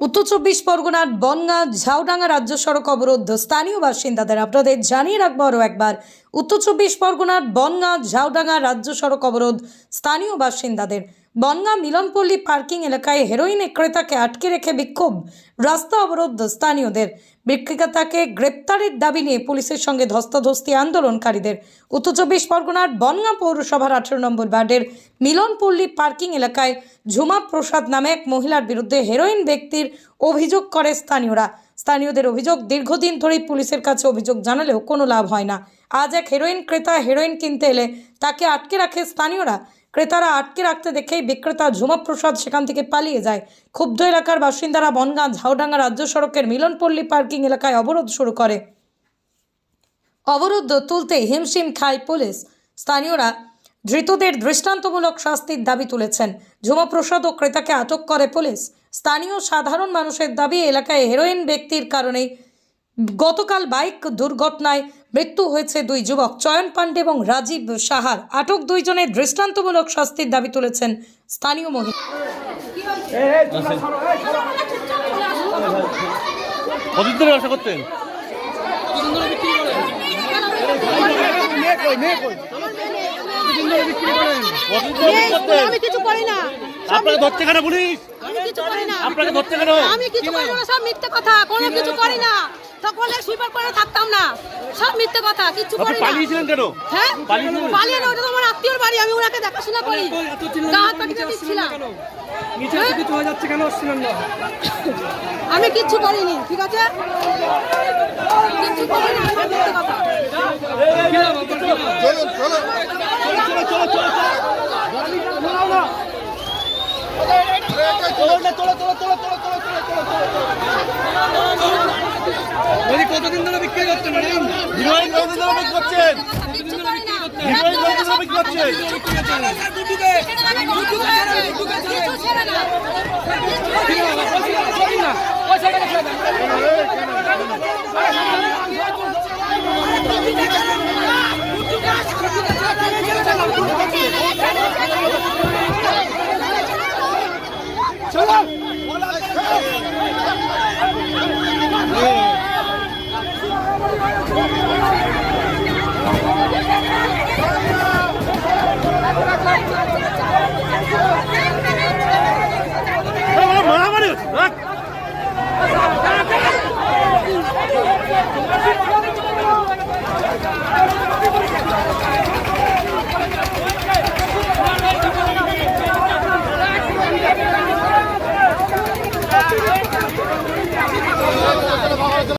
উত্তর চব্বিশ পরগনার বনগা ঝাউডাঙ্গা রাজ্য সড়ক অবরুদ্ধ। স্থানীয় বাসিন্দাদের আপনাদের জানিয়ে রাখব আরও একবার। উত্তর চব্বিশ পরগনার বনগা ঝাউডাঙ্গা রাজ্য সড়ক অবরোধ। স্থানীয় বাসিন্দাদের বনগাঁ মিলনপল্লী পার্কিং এলাকায় হেরোইন ক্রেতাকে আটকে রেখে বিক্ষোভ। রাস্তা অবরোধ স্থানীয়দের। বিক্রেতাকে গ্রেপ্তারের দাবি নিয়ে পুলিশের সঙ্গে ধস্তাধস্তি আন্দোলনকারীদের। উত্তর চব্বিশ পরগনার বনগাঁ পৌরসভার আঠেরো নম্বর ওয়ার্ডের মিলনপল্লী পার্কিং এলাকায় ঝুমা প্রসাদ নামে এক মহিলার বিরুদ্ধে হেরোইন ব্যক্তির অভিযোগ করে স্থানীয়রা। স্থানীয়দের অভিযোগ, দীর্ঘদিন ধরেই পুলিশের কাছে অভিযোগ জানালেও কোনো লাভ হয় না। আজ এক হেরোইন ক্রেতা হেরোইন কিনতে এলে তাকে আটকে রাখে স্থানীয়রা। ক্রেতারা আটকে রাখতে দেখেই বিক্রেতা ঝুমা প্রসাদ সেখান থেকে পালিয়ে যায়। ক্ষুব্ধ এলাকার বাসিন্দারা বনগাঁ, ঝাউডাঙ্গা রাজ্য সড়কের মিলনপল্লী পার্কিং এলাকায় অবরোধ শুরু করে। অবরুদ্ধ তুলতে হিমশিম খায় পুলিশ। স্থানীয়রা ধৃতদের দৃষ্টান্তমূলক শাস্তির দাবি তুলেছেন। ঝুমাপ্রসাদ ও ক্রেতাকে আটক করে পুলিশ। স্থানীয় সাধারণ মানুষের দাবি এলাকায় হেরোইন ব্যক্তির কারণেই গতকাল বাইক দুর্ঘটনায় মৃত্যু হয়েছে দুই যুবক। চয়ন পাণ্ডে এবং রাজীব সাহার আটক দুইজনের দৃষ্টান্তমূলক শাস্তির দাবি তুলেছেন স্থানীয় মহিলা কতদিন ব্যবসা করতেন? ধরে বিক্রি করতেন আমি কিছু করি না। সব আপনাকে কেন পুলিশ? আমি কিছু করি না। আপনাকে ধরছে কেন? আমি কিছু করি না সব মিথ্যে কথা। কোনো কিছু করি না। তখন স্লিপার করে থাকতাম না। সব মিথ্যে কথা কিছু করি না। পালিয়েছিলেন কেন? হ্যাঁ? পালিয়ে না ওটা তো আমার আত্মীয়র বাড়ি আমি ওনাকে দেখাশোনা করি। দিচ্ছিলাম। না আমি কিচ্ছু করিনি ঠিক আছে? কিচ্ছু করিনি কথা। বলি কতদিন ধরে বিক্রি করছেন ম্যাডাম হিরোইন কতদিন ধরে বিক্রি করছেন হিরোইন কতদিন ধরে বিক্রি করছেন না Hey!